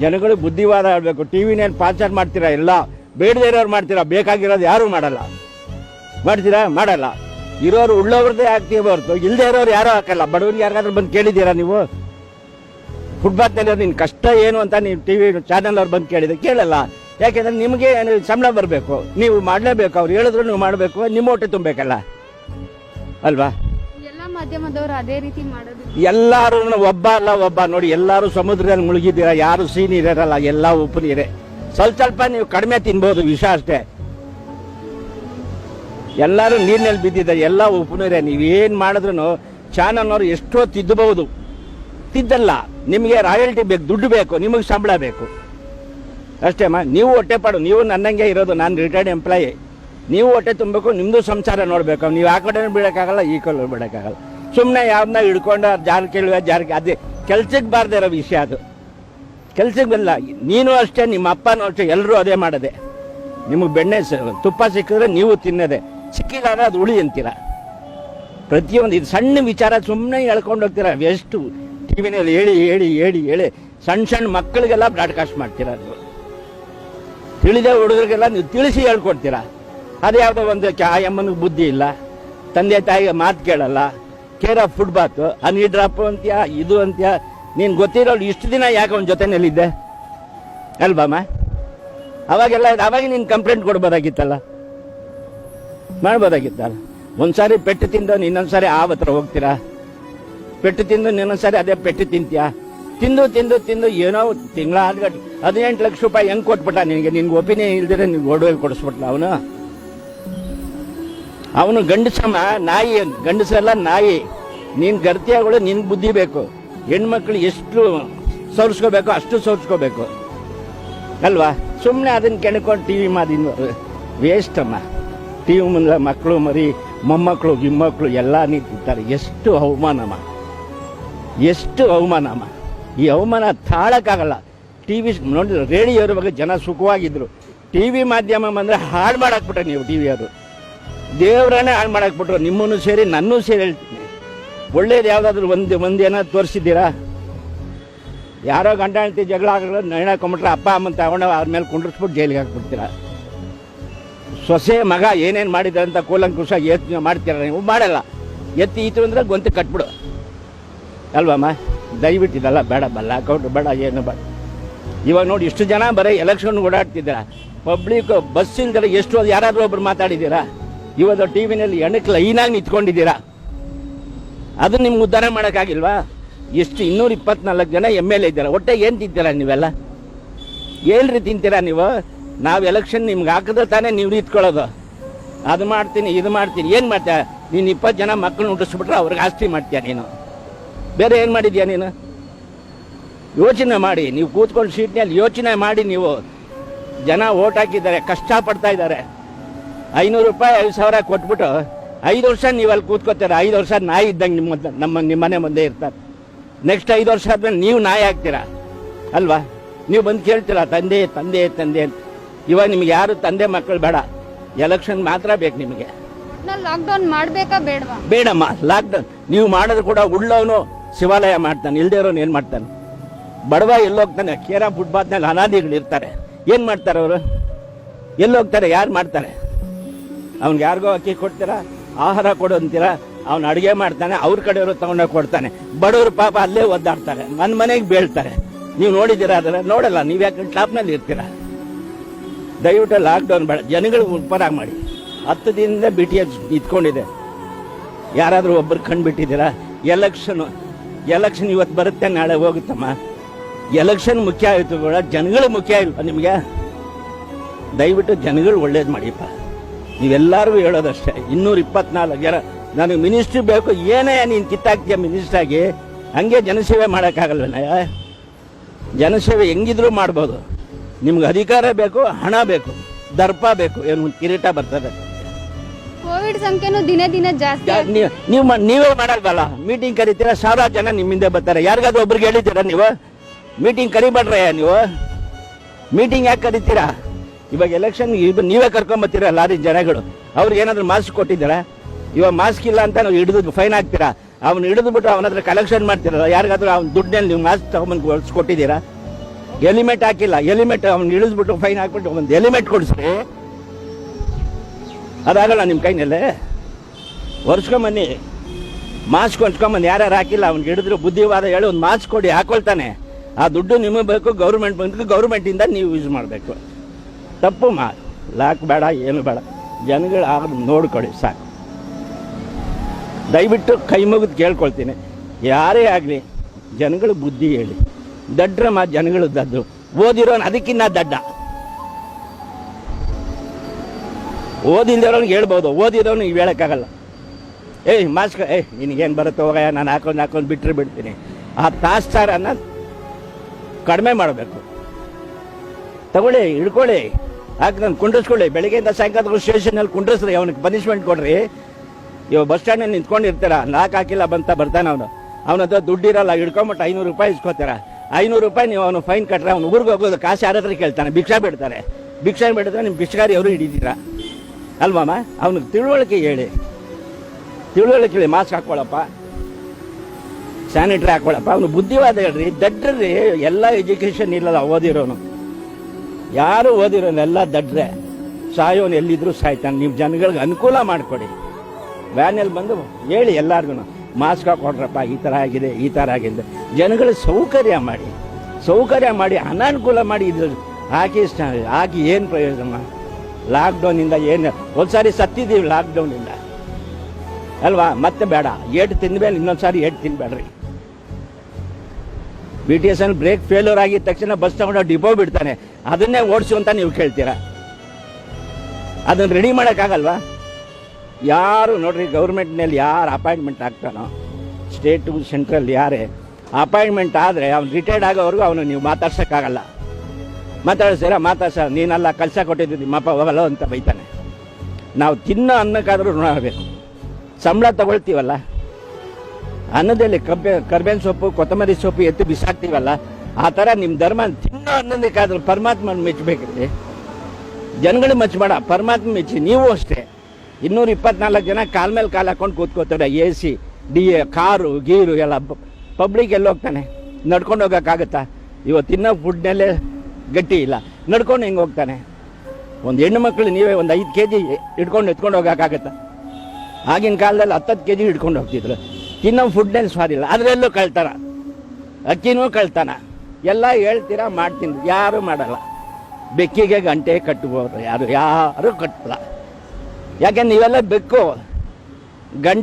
ಜನಗಳು ಬುದ್ಧಿವಾದ ಆಡಬೇಕು ಟಿ ವಿನೇನು ಪಾಚಾರ ಮಾಡ್ತೀರಾ? ಎಲ್ಲ ಬೇಡದೇ ಇರೋರು ಮಾಡ್ತೀರಾ? ಬೇಕಾಗಿರೋದು ಯಾರೂ ಮಾಡಲ್ಲ. ಮಾಡ್ತೀರಾ? ಮಾಡಲ್ಲ. ಇರೋರು ಉಳ್ಳೋರ್ದೇ ಆಗ್ತೀವಿ ಹೊರತು. ಇಲ್ಲದೆ ಇರೋರು ಯಾರೂ ಹಾಕಲ್ಲ. ಬಡವರಿಗೆ ಯಾರಿಗಾದ್ರೂ ಬಂದು ಕೇಳಿದ್ದೀರಾ ನೀವು? ಫುಟ್ಪಾತ್ನಲ್ಲಿ ನಿನ್ನ ಕಷ್ಟ ಏನು ಅಂತ ನೀವು ಟಿ ವಿ ಚಾನಲ್ ಅವ್ರು ಬಂದು ಕೇಳಿದ್ರೆ ಕೇಳಲ್ಲ. ಯಾಕೆಂದ್ರೆ ನಿಮಗೆ ಸಂಬಳ ಬರಬೇಕು. ನೀವು ಮಾಡಲೇಬೇಕು. ಅವ್ರು ಹೇಳಿದ್ರು ನೀವು ಮಾಡಬೇಕು. ನಿಮ್ಮ ಹೊಟ್ಟೆ ತುಂಬಬೇಕಲ್ಲ. ಅಲ್ವಾ? ಮಾಧ್ಯಮದವರು ಅದೇ ರೀತಿ ಮಾಡೋದು. ಎಲ್ಲಾರು ಒಬ್ಬ ಅಲ್ಲ, ಒಬ್ಬ ನೋಡಿ, ಎಲ್ಲರೂ ಸಮುದ್ರದಲ್ಲಿ ಮುಳುಗಿದ್ದೀರಾ, ಯಾರು ಸೀನ್ ಇರಲ್ಲ, ಎಲ್ಲ ಉಪ್ಪು ನೀರೇ. ಸ್ವಲ್ಪ ಸ್ವಲ್ಪ ನೀವು ಕಡಿಮೆ ತಿನ್ಬೋದು, ವಿಷ ಅಷ್ಟೇ. ಎಲ್ಲರೂ ನೀರಿನಲ್ಲಿ ಬಿದ್ದಿದ್ದಾರೆ, ಎಲ್ಲ ಉಪ್ಪು ನೀರೇ. ನೀವು ಏನು ಮಾಡಿದ್ರು ಚಾನಲ್ನವ್ರು ಎಷ್ಟೋ ತಿದ್ದಬಹುದು. ತಿದ್ದಲ್ಲ, ನಿಮಗೆ ರಾಯಲ್ಟಿ ಬೇಕು, ದುಡ್ಡು ಬೇಕು, ನಿಮಗೆ ಸಂಬಳ ಬೇಕು. ಅಷ್ಟೇಮ್ಮ ನೀವು ಹೊಟ್ಟೆ ಪಾಡು, ನೀವು ನನ್ನಂಗೆ ಇರೋದು, ನಾನು ರಿಟೈರ್ಡ್ ಎಂಪ್ಲಾಯಿ ನೀವು ಹೊಟ್ಟೆ ತುಂಬಬೇಕು ನಿಮ್ಮದು ಸಂಸಾರ ನೋಡಬೇಕು. ನೀವು ಆ ಕಡೆನೂ ಬಿಡೋಕ್ಕಾಗಲ್ಲ, ಈ ಕಡೆ ಬಿಡೋಕ್ಕಾಗಲ್ಲ. ಸುಮ್ಮನೆ ಯಾವ್ದನ್ನ ಹಿಡ್ಕೊಂಡು ಜಾರ್ ಕೇಳುವ ಜಾರಿಗೆ ಅದೇ ಕೆಲ್ಸಕ್ಕೆ ಬಾರ್ದೇ ಇರೋ ವಿಷಯ ಅದು. ಕೆಲ್ಸಕ್ಕೆ ಬಂದಿಲ್ಲ. ನೀನು ಅಷ್ಟೇ, ನಿಮ್ಮ ಅಪ್ಪನೂ ಅಷ್ಟೇ ಎಲ್ಲರೂ ಅದೇ ಮಾಡದೆ. ನಿಮಗೆ ಬೆಣ್ಣೆ ತುಪ್ಪ ಸಿಕ್ಕಿದ್ರೆ ನೀವು ತಿನ್ನೋದೆ. ಸಿಕ್ಕಿದಾಗ ಅದು ಉಳಿ ಅಂತೀರ. ಪ್ರತಿಯೊಂದು ಇದು ಸಣ್ಣ ವಿಚಾರ ಸುಮ್ಮನೆ ಹೇಳ್ಕೊಂಡು ಹೋಗ್ತೀರ. ಎಷ್ಟು ಟಿ ವಿನಲ್ಲಿ ಹೇಳಿ ಹೇಳಿ ಹೇಳಿ ಹೇಳಿ ಸಣ್ಣ ಸಣ್ಣ ಮಕ್ಕಳಿಗೆಲ್ಲ ಬ್ರಾಡ್ಕಾಸ್ಟ್ ಮಾಡ್ತೀರ ತಿಳಿದೇ ಹುಡುಗರಿಗೆಲ್ಲ ನೀವು ತಿಳಿಸಿ ಹೇಳ್ಕೊಡ್ತೀರಾ. ಅದು ಯಾವುದೋ ಒಂದು ಅಮ್ಮನ ಬುದ್ಧಿ ಇಲ್ಲ. ತಂದೆ ತಾಯಿಗೆ ಮಾತು ಕೇಳಲ್ಲ. ಕೇರ್ ಆಫ್ ಫುಡ್ ಬಾತು ಹನಿ ಡ್ರಾಪ್ ಅಂತ್ಯ, ಇದು ಅಂತ್ಯ. ನೀನು ಗೊತ್ತಿರೋಳು ಇಷ್ಟು ದಿನ ಯಾಕೆ ಅವನ ಜೊತೆನಲ್ಲಿದ್ದೆ? ಅಲ್ಬಾಮ ಅವಾಗೆಲ್ಲ, ಅವಾಗ ನೀನು ಕಂಪ್ಲೇಂಟ್ ಕೊಡ್ಬೋದಾಗಿತ್ತಲ್ಲ? ಮಾಡ್ಬೋದಾಗಿತ್ತಲ್ಲ? ಒಂದ್ಸಾರಿ ಪೆಟ್ಟು ತಿಂದು ಇನ್ನೊಂದ್ಸಾರಿ ಆ ಹತ್ರ ಹೋಗ್ತೀರಾ? ಪೆಟ್ಟು ತಿಂದು ಇನ್ನೊಂದ್ಸಾರಿ ಅದೇ ಪೆಟ್ಟು ತಿಂತೀಯಾ? ತಿಂದು ತಿಂದು ತಿಂದು ಏನೋ ತಿಂಗಳ ಹದಿನೆಂಟು ಲಕ್ಷ ರೂಪಾಯಿ ಹೆಂಗೆ ಕೊಟ್ಬಿಟ್ಟ ನಿನಗೆ? ನಿನ್ಗೆ ಒಪಿನಿಯನ್ ಇಲ್ದಿರ ನಿನ್ಗೆ ಓಡೋಗಿ ಕೊಡಿಸ್ಬಿಟ್ಲ ಅವನು? ಅವನು ಗಂಡಸಮ್ಮ ನಾಯಿ ಗಂಡಸಲ್ಲ ನಾಯಿ. ನೀನು ಗರ್ತಿಯಾಗಳು ನಿನ್ ಬುದ್ಧಿ ಬೇಕು. ಹೆಣ್ಮಕ್ಳು ಎಷ್ಟು ಸೋರ್ಸ್ಕೋಬೇಕು, ಅಷ್ಟು ಸೋರ್ಸ್ಕೋಬೇಕು. ಅಲ್ವಾ? ಸುಮ್ಮನೆ ಅದನ್ನ ಕೆಣಕೊಂಡು ಟಿ ವಿ ಮಾದಿನ ವೇಸ್ಟ್ ಅಮ್ಮ. ಟಿ ವಿ ಮುಂದೆ ಮಕ್ಕಳು ಮರಿ ಮೊಮ್ಮಕ್ಕಳು ಗಿಮ್ಮಕ್ಕಳು ಎಲ್ಲ ನಿಂತಿರ್ತಾರೆ. ಎಷ್ಟು ಅವಮಾನಮ್ಮ ಎಷ್ಟು ಅವಮಾನಮ್ಮ ಈ ಅವಮಾನ ತಾಳಕ್ಕಾಗಲ್ಲ. ಟಿ ವಿ ನೋಡಿದ್ರು ರೇಡಿಯೋ ಇರುವಾಗ ಜನ ಸುಖವಾಗಿದ್ದರು ಟಿ ವಿ ಮಾಧ್ಯಮ ಬಂದರೆ ಹಾಳು ಮಾಡಾಕ್ಬಿಟ್ರೆ ನೀವು ಟಿ ವಿಯವರು ದೇವ್ರನ್ನೇ ಹಾಳು ಮಾಡಾಕ್ಬಿಟ್ರು ನಿಮ್ಮನ್ನು ಸೇರಿ ನನ್ನೂ ಸೇರಿ ಹೇಳ್ತೀನಿ. ಒಳ್ಳೇದು ಯಾವುದಾದ್ರೂ ಒಂದು ಒಂದು ಏನಾದ್ರು ತೋರಿಸಿದ್ದೀರಾ? ಯಾರೋ ಗಂಡ ಹೆಂಡತಿ ಜಗಳ ಆಗಲ್ಲ ನೈಣ ಹಾಕೊಂಬಿಟ್ರೆ ಅಪ್ಪ, ಅಮ್ಮನ ತಗೊಂಡು ಅವ್ರ ಮೇಲೆ ಕುಂಡ್ರಿಸ್ಬಿಟ್ಟು ಜೈಲಿಗೆ ಹಾಕ್ಬಿಡ್ತೀರಾ? ಸೊಸೆ, ಮಗ ಏನೇನು ಮಾಡಿದ ಅಂತ ಕೂಲಂಕುಷ ಯೋಚನೆ ಮಾಡ್ತೀರ ನೀವು? ಮಾಡಲ್ಲ. ಎತ್ತಿ ಈತು ಅಂದರೆ ಗೊಂತು ಕಟ್ಬಿಡು. ಅಲ್ವಮ್ಮ? ದಯವಿಟ್ಟು ಇದಲ್ಲ ಬೇಡ, ಬಲ್ಲ ಅಕೌಂಟ್ ಬೇಡ, ಏನು ಬೇಡ. ಇವಾಗ ನೋಡಿ, ಇಷ್ಟು ಜನ ಬರೀ ಎಲೆಕ್ಷನ್ ಓಡಾಡ್ತಿದ್ದೀರಾ. ಪಬ್ಲಿಕ್ ಬಸ್ ಇಲ್ದರೆ ಎಷ್ಟು, ಯಾರಾದರೂ ಒಬ್ರು ಮಾತಾಡಿದ್ದೀರಾ? ಇವತ್ತು ಟಿ ವಿನಲ್ಲಿ ಎಣಕ್ಕೆ ಲೈನಾಗಿ ನಿಂತ್ಕೊಂಡಿದ್ದೀರಾ? ಅದು ನಿಮ್ಗೆ ಉದ್ಧಾರ ಮಾಡೋಕ್ಕಾಗಿಲ್ವಾ? ಎಷ್ಟು ಇನ್ನೂರ ಇಪ್ಪತ್ನಾಲ್ಕು ಜನ ಎಂ ಎಲ್ ಎ ಇದ್ದೀರಾ? ಒಟ್ಟೆ ಏನು ತಿಂತೀರಾ ನೀವೆಲ್ಲ? ಏನ್ರಿ ತಿಂತೀರಾ ನೀವು? ನಾವು ಎಲೆಕ್ಷನ್ ನಿಮ್ಗೆ ಹಾಕಿದ್ರೆ ತಾನೇ ನೀವು ನಿಂತ್ಕೊಳ್ಳೋದು. ಅದು ಮಾಡ್ತೀನಿ, ಇದು ಮಾಡ್ತೀನಿ. ಏನು ಮಾಡ್ತೀಯ? ನೀನು ಇಪ್ಪತ್ತು ಜನ ಮಕ್ಕಳನ್ನ ಹುಟ್ಟಿಸ್ಬಿಟ್ರೆ ಅವ್ರಿಗೆ ಆಸ್ತಿ ಮಾಡ್ತೀಯ ನೀನು? ಬೇರೆ ಏನು ಮಾಡಿದ್ಯಾ ನೀನು? ಯೋಚನೆ ಮಾಡಿ. ನೀವು ಕೂತ್ಕೊಂಡು ಸೀಟ್ನಲ್ಲಿ ಯೋಚನೆ ಮಾಡಿ ನೀವು. ಜನ ಓಟ್ ಹಾಕಿದ್ದಾರೆ, ಕಷ್ಟಪಡ್ತಾ ಇದ್ದಾರೆ. ಐನೂರು ರೂಪಾಯಿ ಐದು ಸಾವಿರ ಕೊಟ್ಬಿಟ್ಟು ಐದು ವರ್ಷ ನೀವು ಅಲ್ಲಿ ಕೂತ್ಕೋತೀರ ಐದು ವರ್ಷ ನಾಯಿ ಇದ್ದಂಗೆ ನಿಮ್ಮ ನಮ್ಮ ನಿಮ್ಮ ಮನೆ ಮುಂದೆ ಇರ್ತಾರೆ. ನೆಕ್ಸ್ಟ್ ಐದು ವರ್ಷ ಆದ್ಮೇಲೆ ನೀವು ನಾಯಿ ಆಗ್ತೀರಾ? ಅಲ್ವಾ? ನೀವು ಬಂದು ಕೇಳ್ತೀರ ತಂದೆ ತಂದೆ ತಂದೆ ಅಂತ. ಇವಾಗ ನಿಮ್ಗೆ ಯಾರು ತಂದೆ ಮಕ್ಕಳು ಬೇಡ. ಎಲೆಕ್ಷನ್ ಮಾತ್ರ ಬೇಕು ನಿಮಗೆ. ಲಾಕ್ಡೌನ್ ಮಾಡಬೇಕಾ ಬೇಡವಾ? ಬೇಡಮ್ಮ ಲಾಕ್ಡೌನ್ ನೀವು ಮಾಡೋದು ಕೂಡ ಉಳ್ಳವನು ಶಿವಾಲಯ ಮಾಡ್ತಾನೆ ಇಲ್ಲದೇ ಇರೋನು ಏನು ಮಾಡ್ತಾನೆ? ಬಡವ ಎಲ್ಲೋಗ್ತಾನೆ ಕೇರ ಫುಟ್ಪಾತ್ನಲ್ಲಿ ಅನಾದಿಗಳು ಇರ್ತಾರೆ ಏನು ಮಾಡ್ತಾರೆ ಅವರು? ಎಲ್ಲೋಗ್ತಾರೆ ಯಾರು ಮಾಡ್ತಾರೆ? ಅವ್ನಿಗೆ ಯಾರಿಗೋ ಅಕ್ಕಿ ಕೊಡ್ತೀರಾ? ಆಹಾರ ಕೊಡು ಅಂತೀರಾ ಅವ್ನು ಅಡುಗೆ ಮಾಡ್ತಾನೆ, ಅವ್ರ ಕಡೆಯವರು ತಗೊಂಡೋಗಿ ಕೊಡ್ತಾನೆ. ಬಡವರು ಪಾಪ ಅಲ್ಲೇ ಒದ್ದಾಡ್ತಾರೆ ನನ್ನ ಮನೆಗೆ ಬೀಳ್ತಾರೆ. ನೀವು ನೋಡಿದ್ದೀರಾ ಅದರ ನೋಡಲ್ಲ, ನೀವು ಯಾಕೆ ಟಾಪ್ನಲ್ಲಿ ಇರ್ತೀರಾ? ದಯವಿಟ್ಟು ಲಾಕ್ಡೌನ್ ಬೇಡ, ಜನಗಳು ಉಪರಾಗ ಮಾಡಿ. ಹತ್ತು ದಿನದಿಂದ ಬಿ ಟಿ ಎಸ್ ಇದ್ಕೊಂಡಿದೆ. ಯಾರಾದರೂ ಒಬ್ಬರು ಕಂಡುಬಿಟ್ಟಿದ್ದೀರಾ? ಎಲೆಕ್ಷನು ಎಲೆಕ್ಷನ್ ಇವತ್ತು ಬರುತ್ತೆ, ನಾಳೆ ಹೋಗುತ್ತಮ್ಮ. ಎಲೆಕ್ಷನ್ ಮುಖ್ಯ ಆಯಿತು ಬೇಡ ಜನಗಳು ಮುಖ್ಯ ಇಲ್ವಾ ನಿಮಗೆ? ದಯವಿಟ್ಟು ಜನಗಳು ಒಳ್ಳೇದು ಮಾಡಿಪ್ಪ. ನೀವೆಲ್ಲರಿಗೂ ಹೇಳೋದಷ್ಟೇ. ಇನ್ನೂರ ಇಪ್ಪತ್ನಾಲ್ಕು ಜನ. ನನಗೆ ಮಿನಿಸ್ಟ್ರಿ ಬೇಕು ಏನೇ ನೀನು ಕಿತ್ತಾಕ್ತೀಯ ಮಿನಿಸ್ಟ್ರಾಗಿ ಹಂಗೆ ಜನಸೇವೆ ಮಾಡೋಕ್ಕಾಗಲ್ವನಯ್ಯ ಜನಸೇವೆ ಹೆಂಗಿದ್ರೂ ಮಾಡ್ಬೋದು. ನಿಮ್ಗೆ ಅಧಿಕಾರ ಬೇಕು ಹಣ ಬೇಕು ದರ್ಪ ಬೇಕು ಏನು ಒಂದು ಕಿರೀಟ ಬರ್ತದೆ. ಕೋವಿಡ್ ಸಂಖ್ಯೆನೂ ದಿನೇ ದಿನೇ ಜಾಸ್ತಿ ನೀವು ನೀವೇ ಮಾಡಲ್ವಲ್ಲ? ಮೀಟಿಂಗ್ ಕರಿತೀರಾ ಸಾವಿರಾರು ಜನ ನಿಮ್ಮಿಂದ ಬರ್ತಾರೆ. ಯಾರಿಗಾದ್ರೂ ಒಬ್ರಿಗೆ ಹೇಳಿದ್ದೀರಾ ನೀವು? ಮೀಟಿಂಗ್ ಕರಿಬೇಡ್ರಯ್ಯ ನೀವು? ಮೀಟಿಂಗ್ ಯಾಕೆ ಕರಿತೀರಾ? ಇವಾಗ ಎಲೆಕ್ಷನ್ ನೀವೇ ಕರ್ಕೊಂಬತ್ತೀರಾ ಲಾರಿ ಜನಗಳು? ಅವ್ರಿಗೆ ಏನಾದ್ರು ಮಾಸ್ಕ್ ಕೊಟ್ಟಿದ್ದೀರಾ? ಇವಾಗ ಮಾಸ್ಕ್ ಇಲ್ಲ ಅಂತ ನಾವು ಹಿಡಿದು ಫೈನ್ ಹಾಕ್ತೀರಾ ಅವ್ನು ಹಿಡಿದು ಬಿಟ್ಟು ಅವನ ಹತ್ರ ಕಲೆಕ್ಷನ್ ಮಾಡ್ತೀರಲ್ಲ ಯಾರಿಗಾದ್ರೂ ಅವ್ನ ದುಡ್ಡಲ್ಲಿ ನೀವು ಮಾಸ್ಕ್ ತಗೊಂಬಂದು ಕೊಟ್ಟಿದ್ದೀರಾ? ಎಲಿಮೆಂಟ್ ಹಾಕಿಲ್ಲ. ಎಲಿಮೆಂಟ್ ಅವ್ನು ಇಳಿದ್ಬಿಟ್ಟು ಫೈನ್ ಹಾಕ್ಬಿಟ್ಟು ಒಂದು ಎಲಿಮೆಂಟ್ ಕೊಡಿಸ್ರಿ. ಅದಾಗಲ್ಲ ನಿಮ್ಮ ಕೈನಲ್ಲಿ? ಹೊರ್ಸ್ಕೊಂಬನ್ನಿ ಮಾಸ್ಕ್ ಹೊಂಚ್ಕೊಂಬಂದು ಯಾರ್ಯಾರು ಹಾಕಿಲ್ಲ ಅವ್ನಿಗೆ ಹಿಡಿದ್ರು ಬುದ್ಧಿವಾದ ಹೇಳಿ ಒಂದು ಮಾಸ್ಕ್ ಕೊಡಿ, ಹಾಕೊಳ್ತಾನೆ. ಆ ದುಡ್ಡು ನಿಮಗೆ ಬೇಕು ಗೌರ್ಮೆಂಟ್ ಬಂದು ಗೌರ್ಮೆಂಟಿಂದ ನೀವು ಯೂಸ್ ಮಾಡಬೇಕು. ತಪ್ಪು ಮಾ ಲಾಕ್ ಬೇಡ, ಏನು ಬೇಡ. ಜನಗಳು ಆಗ ನೋಡ್ಕೊಳ್ಳಿ, ಸಾಕು. ದಯವಿಟ್ಟು ಕೈ ಮುಗಿದು ಕೇಳ್ಕೊಳ್ತೀನಿ. ಯಾರೇ ಆಗಲಿ, ಜನಗಳ ಬುದ್ಧಿ ಹೇಳಿ. ದಡ್ರ ಮಾ ಜನಗಳು ದದ್ದು. ಓದಿರೋನು ಅದಕ್ಕಿನ್ನ ದಡ್ಡ. ಓದಿಲ್ದಿರೋನಿಗೆ ಹೇಳ್ಬೋದು. ಓದಿರೋನು ಈಗ ಹೇಳೋಕ್ಕಾಗಲ್ಲ. ಏಯ್, ಮಾಸ್ಕ್, ಏಯ್, ನಿನಗೇನು ಬರುತ್ತೋ ಹೋಗಯ್ಯ ನಾನು ಹಾಕೊಂಡು ಹಾಕೊಂಡು ಬಿಟ್ಟರೆ ಬಿಡ್ತೀನಿ. ಆ ತಾಸ್ತಾರನ್ನ ಕಡಿಮೆ ಮಾಡಬೇಕು. ತಗೊಳ್ಳಿ, ಹಿಡ್ಕೊಳ್ಳಿ. ಹಾಕಿ ನಾನು ಕುಂಡ್ರಿಸ್ಕೊಳ್ಳಿ? ಬೆಳಿಗ್ಗೆಯಿಂದ ಸಾಯಂಕಾಲ ಸ್ಟೇಷನಲ್ಲಿ ಕುಂಡ್ರಿಸ್ರಿ, ಅವನಿಗೆ ಪನಿಷ್ಮೆಂಟ್ ಕೊಡ್ರಿ. ಇವಾಗ ಬಸ್ ಸ್ಟ್ಯಾಂಡಲ್ಲಿ ನಿಂತ್ಕೊಂಡಿರ್ತೀರ? ನಾಲ್ಕು ಹಾಕಿಲ್ಲ ಬಂತ ಬರ್ತಾನೆ ಅವನು. ಅವನ ಹತ್ರ ದುಡ್ಡಿರಲ್ಲ, ಹಿಡ್ಕೊಂಬಿಟ್ಟು ಐನೂರು ರೂಪಾಯಿ ಇಸ್ಕೋತಾರ? ಐನೂರು ರೂಪಾಯಿ ನೀವು ಅವನು ಫೈನ್ ಕಟ್ರೆ ಅವ್ನು ಊರಿಗೆ ಹೋಗೋದು ಕಾಸು ಯಾರ ಹತ್ರ ಕೇಳ್ತಾನೆ? ಭಿಕ್ಷಾ ಬಿಡ್ತಾರೆ. ಭಿಕ್ಷಾ ಬಿಡಿದ್ರೆ ನಿಮ್ಮ ಭಿಕ್ಷಾರಿ ಅವರು ಹಿಡಿತೀರ? ಅಲ್ವಾಮ ಅವ್ನಿಗೆ ತಿಳುವಳಿಕೆ ಹೇಳಿ. ತಿಳುವಳಿಕೆ ಹೇಳಿ ಮಾಸ್ಕ್ ಹಾಕ್ಕೊಳಪ್ಪ ಸ್ಯಾನಿಟ್ರಿ ಹಾಕೊಳ್ಳಪ್ಪ ಅವನು ಬುದ್ಧಿವಾದ ಹೇಳ್ರಿ. ದಡ್ಡ್ರಿ, ಎಲ್ಲ ಎಜುಕೇಷನ್ ಇಲ್ಲಲ್ಲ ಓದಿರೋನು. ಯಾರು ಓದಿರೋನೆಲ್ಲ ದಡ್ರೆ. ಸಾಯೋನು ಎಲ್ಲಿದ್ರು ಸಾಯ್ತಾನೆ ನೀವು ಜನಗಳಿಗೆ ಅನುಕೂಲ ಮಾಡಿಕೊಡಿ. ವ್ಯಾನಲ್ಲಿ ಬಂದು ಹೇಳಿ ಎಲ್ಲರಿಗೂ ಮಾಸ್ಕ್ ಹಾಕೊಡ್ರಪ್ಪ ಈ ಥರ ಆಗಿದೆ, ಈ ಥರ ಆಗಿದೆ. ಜನಗಳಿಗೆ ಸೌಕರ್ಯ ಮಾಡಿ ಸೌಕರ್ಯ ಮಾಡಿ, ಅನಾನುಕೂಲ ಮಾಡಿ ಇದ್ರ ಹಾಕಿ ಹಾಕಿ ಏನು ಪ್ರಯೋಜನ? ಲಾಕ್ಡೌನಿಂದ ಏನು, ಒಂದ್ಸಾರಿ ಸತ್ತಿದ್ದೀವಿ ಲಾಕ್ಡೌನಿಂದ ಅಲ್ವಾ? ಮತ್ತೆ ಬೇಡ. ಏಟು ತಿಂದ್ಮೇಲೆ ಇನ್ನೊಂದು ಸಾರಿ ಏಟು ತಿನ್ಬೇಡ್ರಿ. ಬಿ ಟಿ ಎಸ್ ಅಲ್ಲಿ ಬ್ರೇಕ್ ಫೇಲ್ಯೂರ್ ಆಗಿದ ತಕ್ಷಣ ಬಸ್ ತಗೊಂಡು ಡಿಪೋ ಬಿಡ್ತಾನೆ. ಅದನ್ನೇ ಓಡಿಸು ಅಂತ ನೀವು ಕೇಳ್ತೀರಾ? ಅದನ್ನು ರೆಡಿ ಮಾಡೋಕ್ಕಾಗಲ್ವಾ? ಯಾರು ನೋಡ್ರಿ ಗೌರ್ಮೆಂಟ್ನಲ್ಲಿ ಯಾರು ಅಪಾಯಿಂಟ್ಮೆಂಟ್ ಆಗ್ತಾನೋ ಸ್ಟೇಟು ಸೆಂಟ್ರಲ್ ಯಾರೇ ಅಪಾಯಿಂಟ್ಮೆಂಟ್ ಆದರೆ ಅವ್ನು ರಿಟೈರ್ಡ್ ಆಗೋವರೆಗೂ ಅವನು ನೀವು ಮಾತಾಡ್ಸೋಕ್ಕಾಗಲ್ಲ. ಮಾತಾಡಿಸ್ತೀರಾ ಮಾತಾಡ್ಸ, ನೀನೆಲ್ಲ ಕೆಲಸ ಕೊಟ್ಟಿದ್ದೀನಿ ನಿಮ್ಮಪ್ಪ ಹೋಗಲ್ಲ ಅಂತ ಬೈತಾನೆ. ನಾವು ತಿನ್ನೋ ಅನ್ನಕ್ಕಾದರೂ ಋಣ ಆಗಬೇಕು. ಸಂಬಳ ತಗೊಳ್ತೀವಲ್ಲ? ಅನ್ನದಲ್ಲಿ ಕಬ್ಬೆ, ಕರ್ಬೇವಿನ ಸೊಪ್ಪು, ಕೊತ್ತಂಬರಿ ಸೊಪ್ಪು ಎತ್ತು ಬಿಸಾಕ್ತೀವಲ್ಲ, ಆ ಥರ ನಿಮ್ಮ ಧರ್ಮ ತಿನ್ನೋ ಅನ್ನೋದಕ್ಕಾದ್ರೂ ಪರಮಾತ್ಮನ ಮೆಚ್ಚಬೇಕ್ರಿ ಜನಗಳು ಮೆಚ್ಚಬೇಡ, ಪರಮಾತ್ಮ ಮೆಚ್ಚಿ, ನೀವು ಅಷ್ಟೇ. ಇನ್ನೂರ ಇಪ್ಪತ್ನಾಲ್ಕು ಜನ ಕಾಲ್ ಮೇಲೆ ಕಾಲು ಹಾಕೊಂಡು ಕೂತ್ಕೋತಾರೆ A C D A car, ಗೀರು ಎಲ್ಲ ಪಬ್ಲಿಕ್ ಎಲ್ಲಿ ಹೋಗ್ತಾನೆ? ನಡ್ಕೊಂಡು ಹೋಗೋಕ್ಕಾಗತ್ತಾ? ಇವತ್ತು ತಿನ್ನೋ ಫುಡ್ನಲ್ಲೇ ಗಟ್ಟಿ ಇಲ್ಲ. ನಡ್ಕೊಂಡು ಹೆಂಗೆ ಹೋಗ್ತಾನೆ? ಒಂದು ಹೆಣ್ಣು ಮಕ್ಕಳು ನೀವೇ ಒಂದು ಐದು ಕೆ ಜಿ ಹಿಡ್ಕೊಂಡು ಎತ್ಕೊಂಡು ಹೋಗೋಕ್ಕಾಗತ್ತಾ? ಆಗಿನ ಕಾಲದಲ್ಲಿ ಹತ್ತತ್ತು ಕೆ ಜಿ ಹಿಡ್ಕೊಂಡು ಹೋಗ್ತಿದ್ರು. ತಿನ್ನೋ ಫುಡ್ನಲ್ಲಿ ಸ್ವಾದಿಲ್ಲ ಅದರಲ್ಲೂ ಕಳ್ತಾನ ಅಕ್ಕಿನೂ ಕಳ್ತಾನ. ಎಲ್ಲ ಹೇಳ್ತೀರಾ, ಮಾಡ್ತೀನಿ. ಯಾರು ಮಾಡಲ್ಲ. ಬೆಕ್ಕಿಗೆ ಗಂಟೆ ಕಟ್ಟುವವರು ಯಾರು? ಯಾರು ಕಟ್ಟಲ್ಲ. ಯಾಕೆ, ನೀವೆಲ್ಲ ಬೆಕ್ಕು ಗಂಟೆ